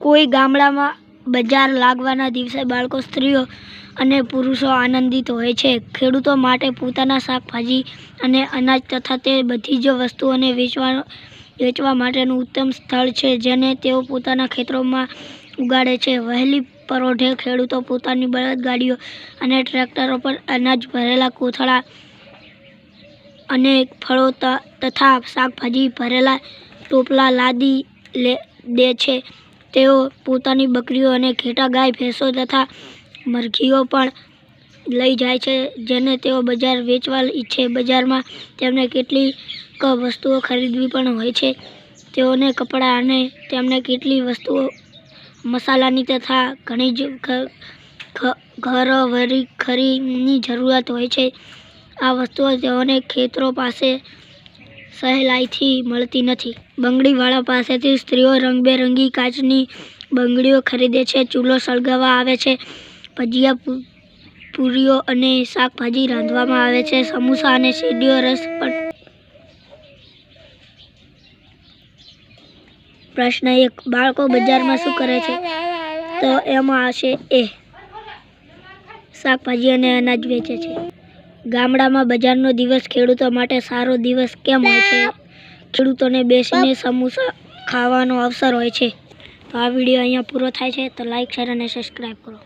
કોઈ ગામડામાં બજાર લાગવાના દિવસે બાળકો, સ્ત્રીઓ અને પુરુષો આનંદિત હોય છે. ખેડૂતો માટે પોતાના શાકભાજી અને અનાજ તથા તે બધી જ વસ્તુઓને વેચવા વેચવા માટેનું ઉત્તમ સ્થળ છે, જેને તેઓ પોતાના ખેતરોમાં ઉગાડે છે. વહેલી પરોઢે ખેડૂતો પોતાની બળદગાડીઓ અને ટ્રેક્ટરો પર અનાજ ભરેલા કોથળા અને ફળો તથા શાકભાજી ભરેલા ટોપલા લાદી લે, દે છે. તેઓ પોતાની બકરીઓ અને ઘેટા ગાય, ભેંસો તથા મરઘીઓ પણ લઈ જાય છે, જેને તેઓ બજાર વેચવા ઈચ્છે. બજારમાં તેમને કેટલીક વસ્તુઓ ખરીદવી પણ હોય છે. તેઓને કપડાં અને તેમને કેટલી વસ્તુઓ, મસાલાની તથા ઘણી જ ઘર વરી ખરીની જરૂરિયાત હોય છે. આ વસ્તુઓ તેઓને ખેતરો પાસે સહેલાઈથી મળતી નથી. બંગડીવાળા પાસેથી સ્ત્રીઓ રંગબેરંગી કાચની બંગડીઓ ખરીદે છે, ચૂલો સળગાવવા આવે છે, ભજીયા પૂરીઓ અને શાકભાજી રાંધવામાં આવે છે, સમોસા અને શેરડીઓ રસ પણ પ્રશ્ન એક, બાળકો બજારમાં શું કરે છે? તો એમાં આવશે એ, શાકભાજી અને અનાજ વેચે છે. ગામડામાં બજારનો દિવસ ખેડૂતો માટે સારો દિવસ કેમ હોય છે? ખેડૂતોને બેસીને સમોસા ખાવાનો અવસર હોય છે. તો આ વીડિયો અહીંયા પૂરો થાય છે. તો લાઈક શેર અને સબસ્ક્રાઈબ કરો.